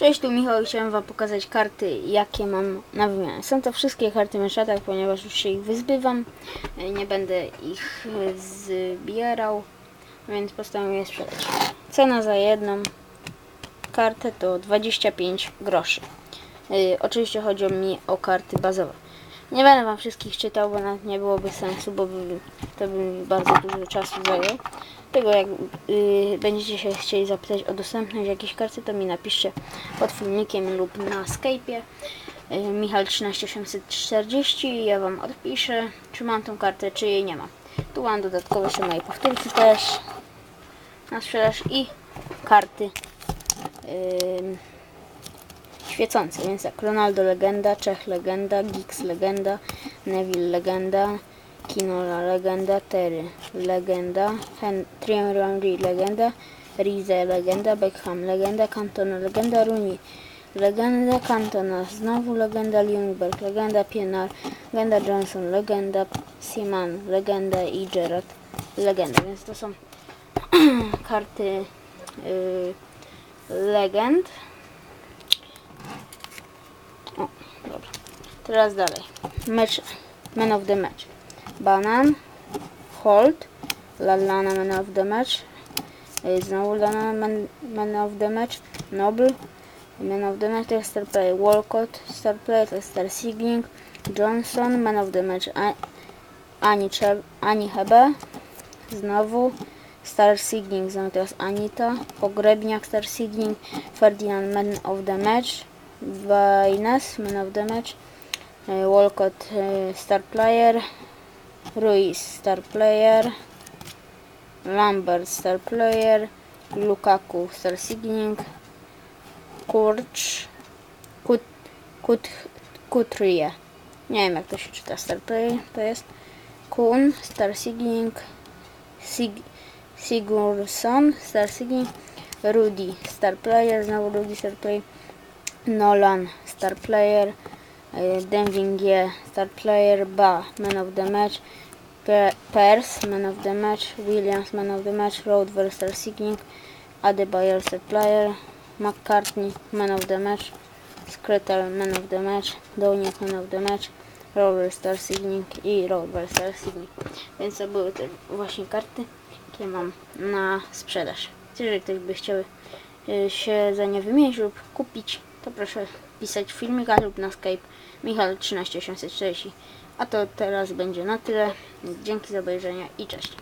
Cześć, tu Michał chciałem Wam pokazać karty, jakie mam na wymianę. Są to wszystkie karty Meszatak, ponieważ już się ich wyzbywam. E, Nie będę ich e, zbierał, więc postanowiłem je sprzedać. Cena za jedną kartę to 25 groszy. E, Oczywiście chodzi mi o karty bazowe. Nie będę Wam wszystkich czytał, bo nawet nie byłoby sensu, bo by, to by bardzo dużo czasu zajęło. Tego jak y, będziecie się chcieli zapytać o dostępność jakiejś karty, to mi napiszcie pod filmikiem lub na Skype'ie. Y, Michal 13840 i ja Wam odpiszę, czy mam tą kartę, czy jej nie mam. Tu mam dodatkowo jeszcze moje powtórki też na sprzedaż i karty świecące, więc jak Ronaldo legenda, Czech legenda, Giggs legenda, Neville legenda, Kinola legenda, Terry legenda, Thierry Henry legenda, Rize legenda, Beckham legenda, Cantona legenda, Rooney legenda, Cantona znowu legenda, Ljungberg legenda, Pienaar legenda, Johnson legenda, Seaman legenda i Gerrard legenda, więc to są karty yy, legend. Dobra. Teraz dalej. Mecz, man of the match. Banan, Holt, Lallana man of the match. Y, Znowu Lallana man, man of the match. Noble, man of the match to jest star player. Walcott, star player to jest star signing. Johnson, man of the match. Ani, Ani Hebe. Znowu Star Signing, teraz Anita, Pogrebniak Star Signing, Ferdinand Man of the Match, Baines Man of the Match, e, Walcott e, Star Player, Ruiz Star Player, Lambert Star Player, Lukaku Star Signing, Kurcz, Kut, Kut, Kutrie. Nie wiem jak to się czyta Star Player, to jest Kun Star Signing, Sig, Sigurdsson, Star Signing, Rudy, Star Player, znowu Rudy, Star Player, Nolan, Star Player, e, Denvingie, Star Player, Ba, Man of the Match, Pe- Pers, Man of the Match, Williams, Man of the Match, Roadver, Star Signing, Adebayor, Star Player, McCartney, Man of the Match, Skretel, Man of the Match, Downiak, Man of the Match, Rover Star Signing i Rover Star Signing. Więc to były te właśnie karty, jakie mam na sprzedaż. Jeżeli ktoś by chciał y, się za nie wymienić lub kupić, to proszę pisać w filmikach lub na Skype Michal 13840. A to teraz będzie na tyle. Dzięki za obejrzenie i cześć.